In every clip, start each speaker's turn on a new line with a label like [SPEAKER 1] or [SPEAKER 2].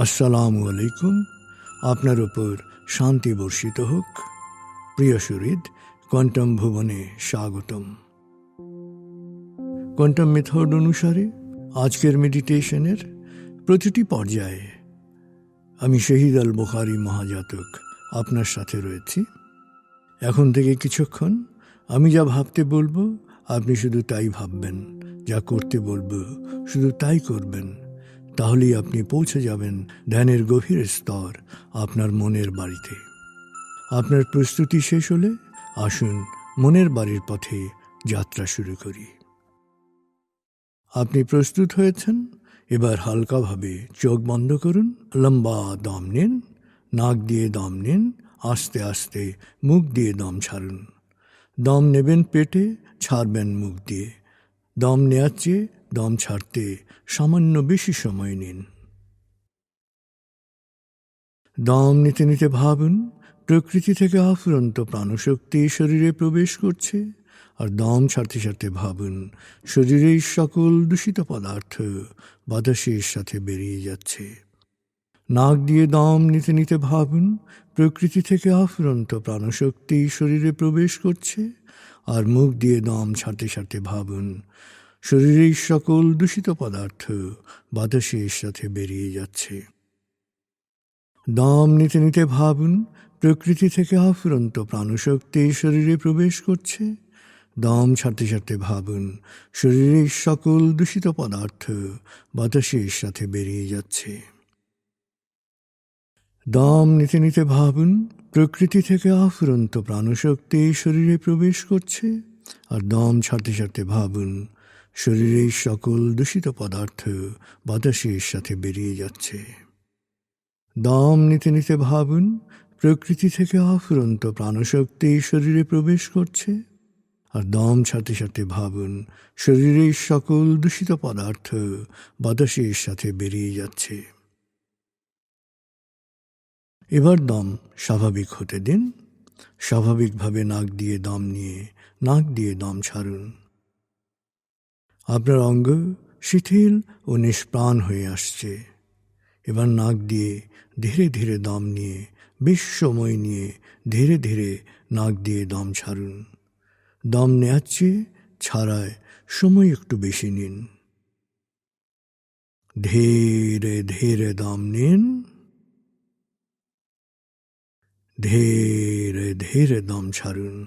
[SPEAKER 1] আসসালামু আলাইকুম। আপনার ওপর শান্তি বর্ষিত হোক। প্রিয় সুরিদ কোয়ান্টাম ভুবনে স্বাগতম। কোয়ান্টাম মেথড অনুসারে আজকের মেডিটেশনের প্রতিটি পর্যায়ে আমি শহীদ আল বুখারি মহাজাতক আপনার সাথে রয়েছি। এখন থেকে কিছুক্ষণ আমি যা ভাবতে বলব, আপনি শুধু তাই ভাববেন, যা করতে বলব, শুধু তাই করবেন। তাহলেই আপনি পৌঁছে যাবেন ধ্যানের গভীর স্তর আপনার মনের বাড়িতে। আপনার প্রস্তুতি শেষ হলে আসুন মনের বাড়ির পথে যাত্রা শুরু করি। আপনি প্রস্তুত হয়েছেন? এবার হালকাভাবে চোখ বন্ধ করুন, লম্বা দম নিন, নাক দিয়ে দম নিন, আস্তে আস্তে মুখ দিয়ে দম ছাড়ুন। দম নেবেন পেটে, ছাড়বেন মুখ দিয়ে। দম নেওয়ার চেয়ে দম ছাড়তে সামান্য বেশি সময় নিন। দম নিতে নিতে ভাবুন, প্রকৃতি থেকে আফুরন্ত প্রাণশক্তি শরীরে প্রবেশ করছে, আর দম ছাড়তে ছাড়তে ভাবুন, শরীরের সকল দূষিত পদার্থ বাতাসের সাথে বেরিয়ে যাচ্ছে। নাক দিয়ে দম নিতে নিতে ভাবুন, প্রকৃতি থেকে আফুরন্ত প্রাণশক্তি শরীরে প্রবেশ করছে, আর মুখ দিয়ে দম ছাড়তে ছাড়তে ভাবুন শরীরের সকল দূষিত পদার্থ বাতাসের সাথে বেরিয়ে যাচ্ছে। দম নিতে নিতে ভাবুন, প্রকৃতি থেকে আফুরন্ত প্রাণশক্তি শরীরে প্রবেশ করছে। দম ছাড়তে ছাড়তে ভাবুন, শরীরের সকল দূষিত পদার্থ বাতাসের সাথে বেরিয়ে যাচ্ছে। দম নিতে নিতে ভাবুন, প্রকৃতি থেকে আফুরন্ত প্রাণশক্তি শরীরে প্রবেশ করছে। আর দম ছাড়তে ছাড়তে ভাবুন শরীরের সকল দূষিত পদার্থ বাতাসের সাথে বেরিয়ে যাচ্ছে। দম নিতে নিতে ভাবুন, প্রকৃতি থেকে আফুরন্ত প্রাণশক্তি শরীরে প্রবেশ করছে। আর দম সাথে সাথে ভাবুন, শরীরের সকল দূষিত পদার্থ বাতাসের সাথে বেরিয়ে যাচ্ছে। এবার দম স্বাভাবিক হতে দিন। স্বাভাবিকভাবে নাক দিয়ে দম নিয়ে, নাক দিয়ে দম ছাড়ুন। আপনার অঙ্গ শিথিল ও নিষ্প্রাণ হয়ে আসছে। এবার নাক দিয়ে ধীরে ধীরে দম নিয়ে বেশ সময় নিয়ে ধীরে ধীরে নাক দিয়ে দম ছাড়ুন। দম নেওয়ার চেয়ে ছাড়ায় সময় একটু বেশি নিন। ধীরে ধীরে দম নিন। ধীরে ধীরে দম ছাড়ুন।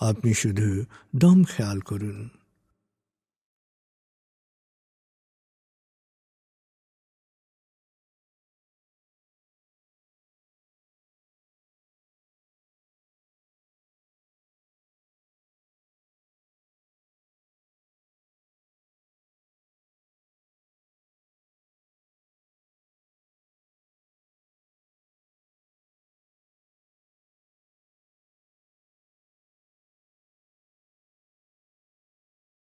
[SPEAKER 1] আপনি শুধু দম খেয়াল করুন।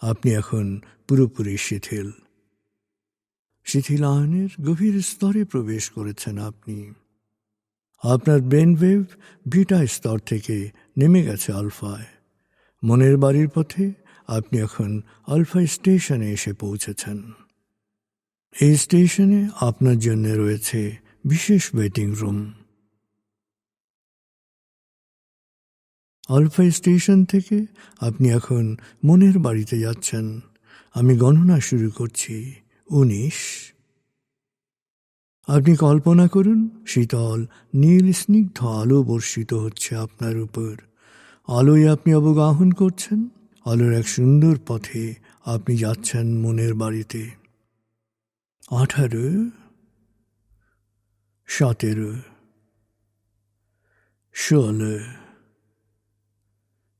[SPEAKER 1] আপনি এখন পুরোপুরি শিথিল। শিথিলায়নের গভীর স্তরে প্রবেশ করেছেন আপনি। আপনার ব্রেনওয়েভ বিটা স্তর থেকে নেমে গেছে আলফায়। মনের বাড়ির পথে আপনি এখন আলফা স্টেশনে এসে পৌঁছেছেন। এই স্টেশনে আপনার জন্য রয়েছে বিশেষ ওয়েটিং রুম। আলফা স্টেশন থেকে আপনি এখন মনের বাড়িতে যাচ্ছেন। আমি গণনা শুরু করছি। উনিশ। আপনি কল্পনা করুন, শীতল, নীল, স্নিগ্ধ আলো বর্ষিত হচ্ছে আপনার উপর। আলোয় আপনি অবগাহন করছেন, আলোর এক সুন্দর পথে আপনি যাচ্ছেন মনের বাড়িতে। আঠারো। সতেরো। ষোলো।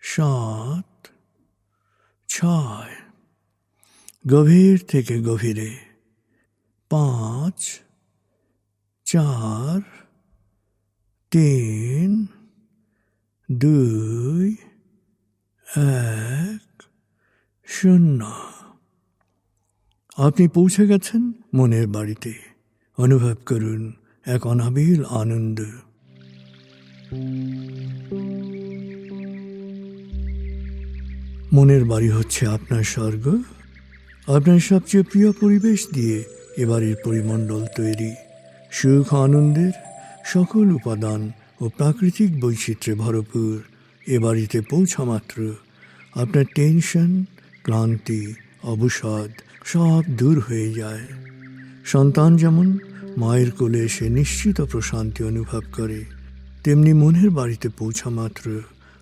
[SPEAKER 1] সাত, ছয়, গভীর থেকে গভীরে, পাঁচ, চার, তিন, দুই, এক, শূন্য। আপনি পৌঁছে গেছেন মনের বাড়িতে। অনুভব করুন এক অনাবিল আনন্দ। মনের বাড়ি হচ্ছে আপনার স্বর্গ, আপনার সবচেয়ে প্রিয় পরিবেশ দিয়ে এবারের পরিমণ্ডল তৈরি। সুখ, আনন্দের সকল উপাদান ও প্রাকৃতিক বৈচিত্র্যে ভরপুর। এ বাড়িতে পৌঁছা মাত্র আপনার টেনশন, ক্লান্তি, অবসাদ সব দূর হয়ে যায়। সন্তান যেমন মায়ের কোলে এসে নিশ্চিত প্রশান্তি অনুভব করে, তেমনি মনের বাড়িতে পৌঁছা মাত্র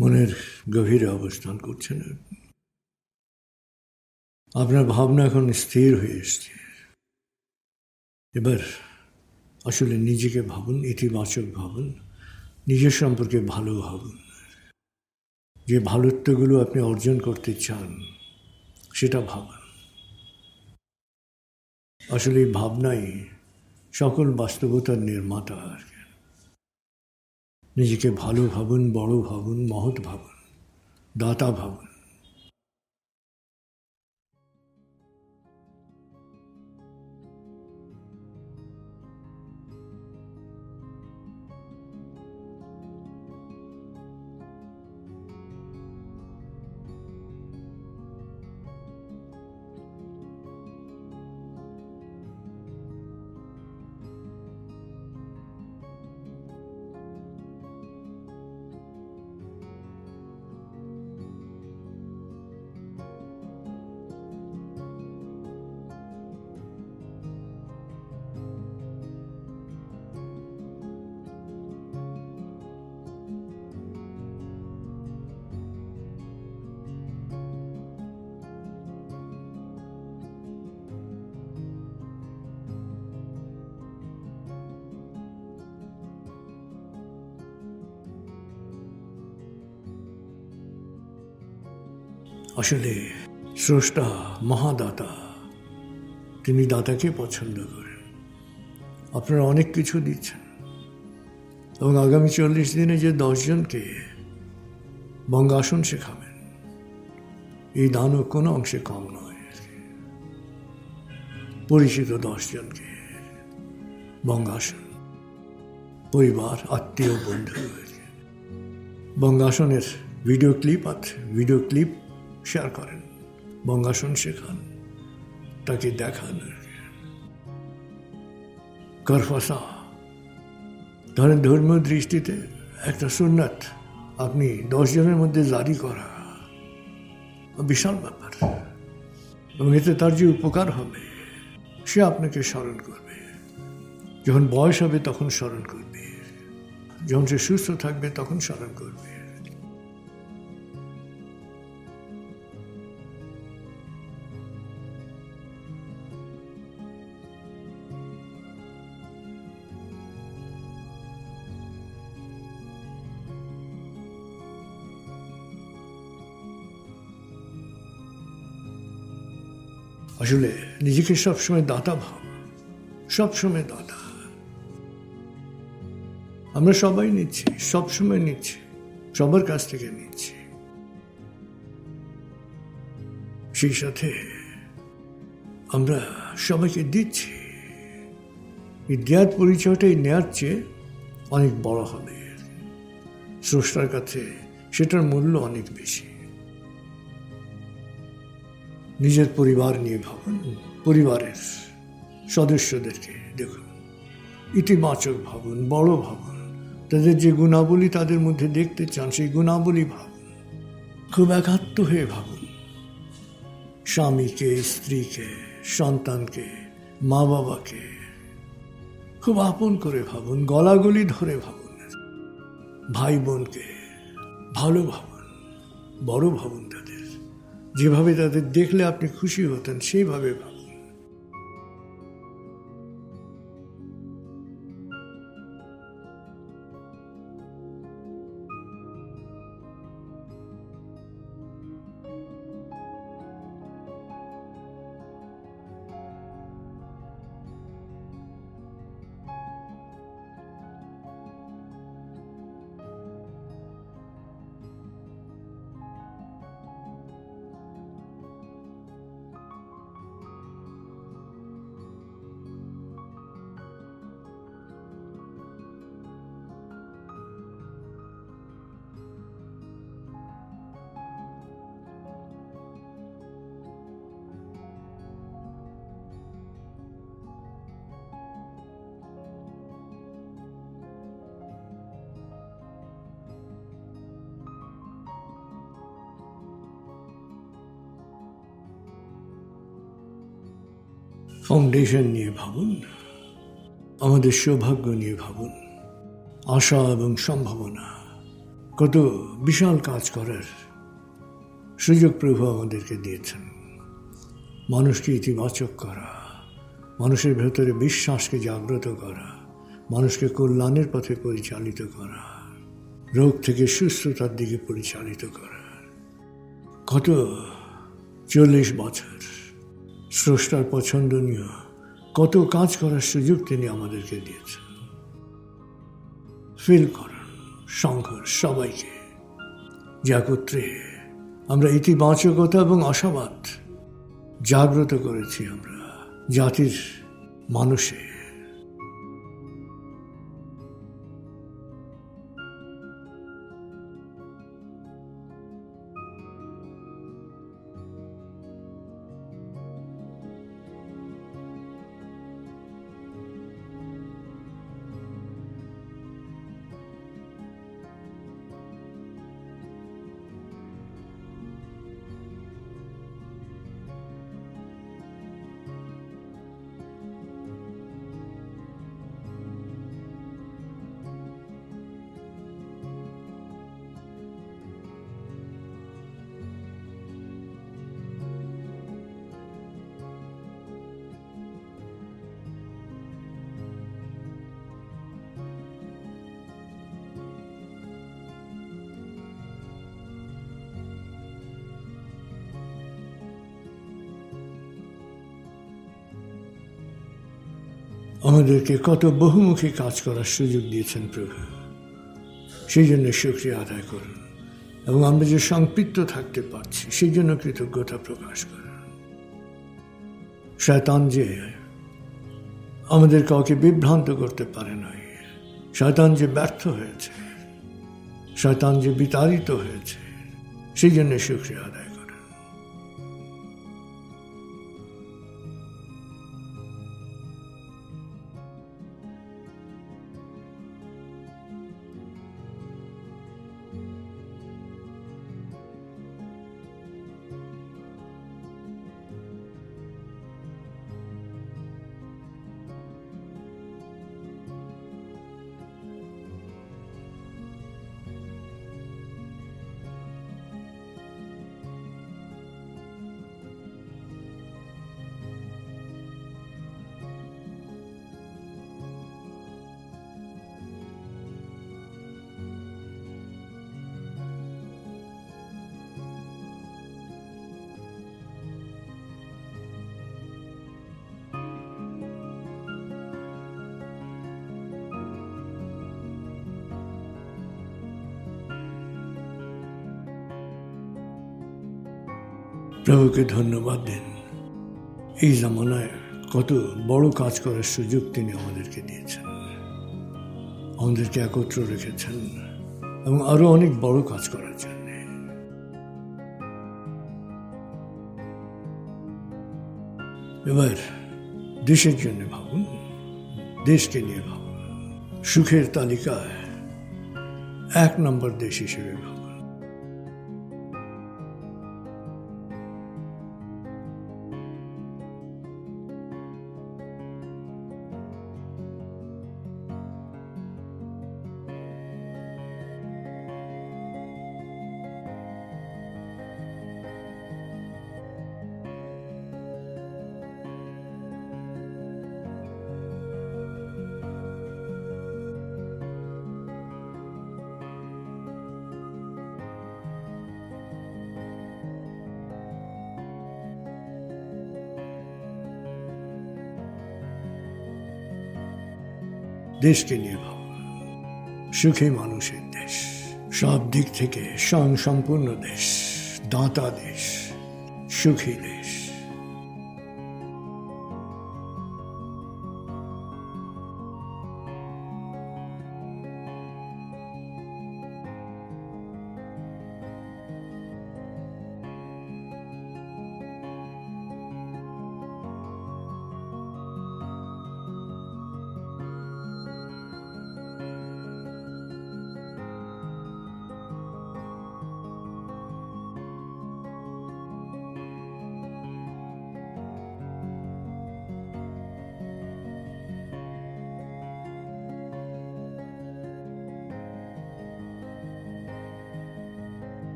[SPEAKER 1] মনের গভীরে অবস্থান করছেন। আপনি। আপনার ভাবনা এখন স্থির হয়ে এসছে। এবার আসলে নিজেকে ভাবুন, ইতিবাচক ভাবুন, নিজের সম্পর্কে ভালো ভাবুন। যে ভালোত্বগুলো আপনি অর্জন করতে চান, সেটা ভাবুন। আসলে এই ভাবনাই সকল বাস্তবতার নির্মাতা আর কি। নিজেকে ভালো ভাবুন বড় ভাবুন মহৎ ভাবুন দাতা ভাবুন। আসলে স্রষ্টা, মহাদাতা, তিনি দাতাকে পছন্দ করেন। আপনারা অনেক কিছু দিচ্ছেন। এবং আগামী চল্লিশ দিনে যে দশজনকে বঙ্গাসন শেখাবেন, এই দানও কোনো অংশে কম নয়। পরিচিত দশজনকে বঙ্গাসন, পরিবার, আত্মীয়, বন্ধু। বঙ্গাসনের ভিডিও ক্লিপ আছে, ভিডিও ক্লিপ শেয়ার করেন। বঙ্গাসন শেখান, তাকে দেখান করফাসা, ধরেন ধর্মীয় দৃষ্টিতে একটা সুন্নাত আপনি দশ জনের মধ্যে জারি করা, বিশাল ব্যাপার। এবং এতে তার যে উপকার হবে, সে আপনাকে স্মরণ করবে। যখন বয়স হবে তখন স্মরণ করবে। যখন সে সুস্থ থাকবে তখন স্মরণ করবে। আসলে নিজেকে সবসময় দাতা ভাব, সবসময় দাতা। আমরা সবাই নিচ্ছি, সবসময় নিচ্ছি, সবার কাছ থেকে নিচ্ছি। সেই সাথে আমরা সবাইকে দিচ্ছি। এই দেওয়ার পরিচয়টা এই নেওয়ার চেয়ে অনেক বড় হবে। স্রষ্টার কাছে সেটার মূল্য অনেক বেশি। নিজের পরিবার নিয়ে ভাবুন। পরিবারের সদস্যদেরকে দেখুন। ইতিবাচক ভাবুন, বড় ভাবুন। তাদের যে গুণাবলী তাদের মধ্যে দেখতে চান, সেই গুণাবলী ভাবুন। খুব একাত্ম হয়ে ভাবুন। স্বামীকে, স্ত্রীকে, সন্তানকে মা বাবাকে খুব আপন করে ভাবুন, গলাগলি ধরে ভাবুন। ভাই বোনকে ভালো ভাবুন, বড় ভাবুন যেভাবে তাদের দেখলে আপনি খুশি হতেন সেইভাবে ফাউন্ডেশন নিয়ে ভাবুন, আমাদের সৌভাগ্য নিয়ে ভাবুন, আশা এবং সম্ভাবনা। কত বিশাল কাজ করার সুযোগ প্রভু আমাদেরকে দিয়েছেন। মানুষকে ইতিবাচক করা, মানুষের ভেতরে বিশ্বাসকে জাগ্রত করা, মানুষকে কল্যাণের পথে পরিচালিত করা, রোগ থেকে সুস্থতার দিকে পরিচালিত করা। কত চল্লিশ বছর স্রষ্টার পছন্দনীয়। কত কাজ করার সুযোগ তিনি আমাদেরকে দিয়েছেন। ফিল করান সংঘর্ষ সবাইকে। একত্রে আমরা ইতিবাচকতা এবং আশাবাদ জাগ্রত করেছি আমরা, জাতির মানুষে আমাদেরকে কত বহুমুখী কাজ করার সুযোগ দিয়েছেন প্রভু। সেই জন্য সুক্রিয়া আদায় করুন এবং আমরা যে সংপৃক্ত থাকতে পারছি, সেই জন্য কৃতজ্ঞতা প্রকাশ করুন। শয়তান যে আমাদের কাউকে বিভ্রান্ত করতে পারে নাই, শয়তান যে ব্যর্থ হয়েছে, শয়তান যে বিতাড়িত হয়েছে, সেই জন্য সুক্রিয়া আদায় প্রভুকে ধন্যবাদ দিন। এই জামানায় কত বড় কাজ করার সুযোগ তিনি আমাদেরকে দিয়েছেন। আমাদেরকে একত্র রেখেছেন এবং আরও অনেক বড় কাজ করার জন্য। এবার দেশের জন্য ভাবুন, দেশকে নিয়ে ভাবুন। সুখের তালিকায় এক নম্বর দেশ হিসেবে ভাবুন। দেশকে নিয়ে ভাব। সুখী মানুষের দেশ, সব দিক থেকে স্বয়ং সম্পূর্ণ দেশ, দাতা দেশ, সুখী দেশ।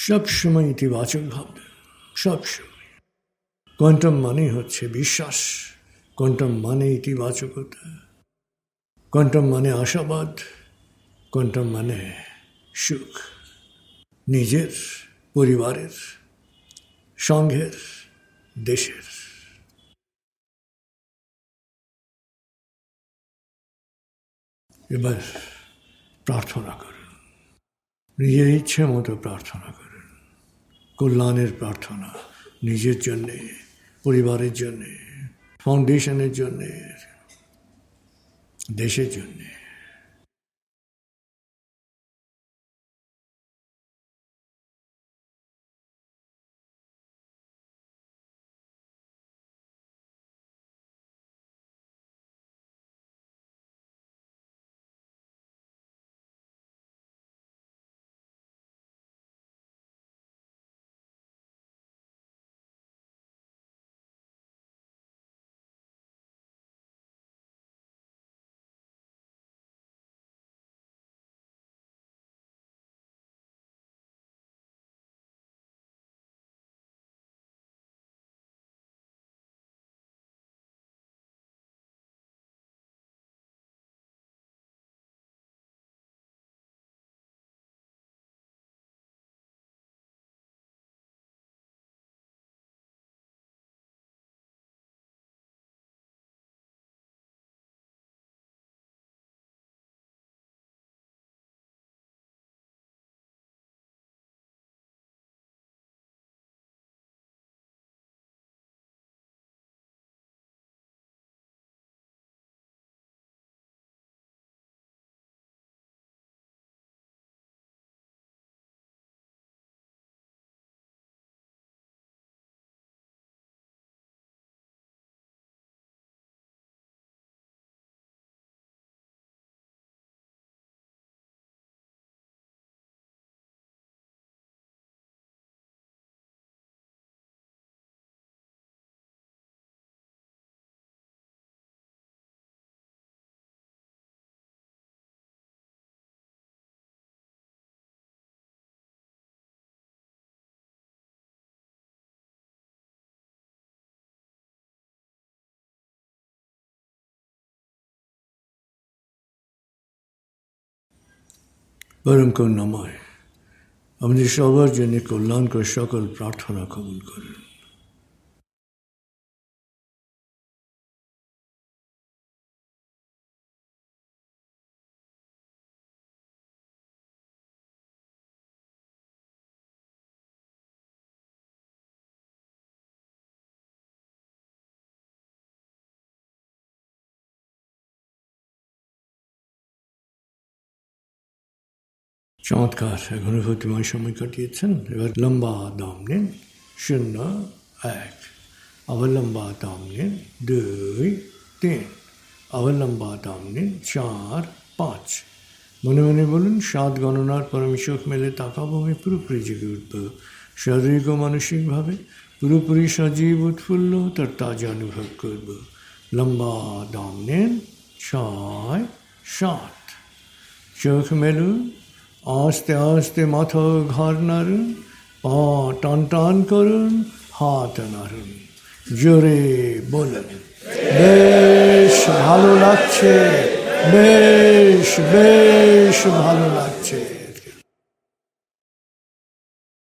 [SPEAKER 1] সব সময় ইতিবাচক ভাববেন সব সময়। কোয়ান্টাম মানে হচ্ছে বিশ্বাস, কোয়ান্টাম মানে ইতিবাচকতা, কোয়ান্টাম মানে আশাবাদ, কোয়ান্টাম মানে সুখ। নিজের, পরিবারের সংঘের দেশের। এবার প্রার্থনা করুন। নিজের ইচ্ছে মতো প্রার্থনা করুন। কল্যাণের প্রার্থনা নিজের জন্যে পরিবারের জন্যে ফাউন্ডেশনের জন্যে দেশের জন্যে। পরম করুণাময় আপনি সবার জন্য কল্যাণকর সকল প্রার্থনা কবুল করুন। চমৎকার। অনুভূতিময় সময় কাটিয়েছেন। এবার লম্বা দাম নিন। শূন্য, এক। আবার লম্বা দাম নিন। দুই, তিন। আবার লম্বা দাম নিন। চার, পাঁচ। মনে মনে বলুন সাত গণনার পর চোখ মেলে তাকাবো আমি পুরোপুরি জেগে উঠব। শারীরিক ও মানসিকভাবে পুরোপুরি সজীব, উৎফুল্ল, তার তাজা অনুভব করব। লম্বা দাম নিন। ছয়, সাত। চোখ মেলুন। আস্তে আস্তে মাথা ঘর নাড়ুন, পা টান টান করুন, হাত নাড়ুন। জোরে বলুন, বেশ ভালো লাগছে, বেশ বেশ ভালো লাগছে।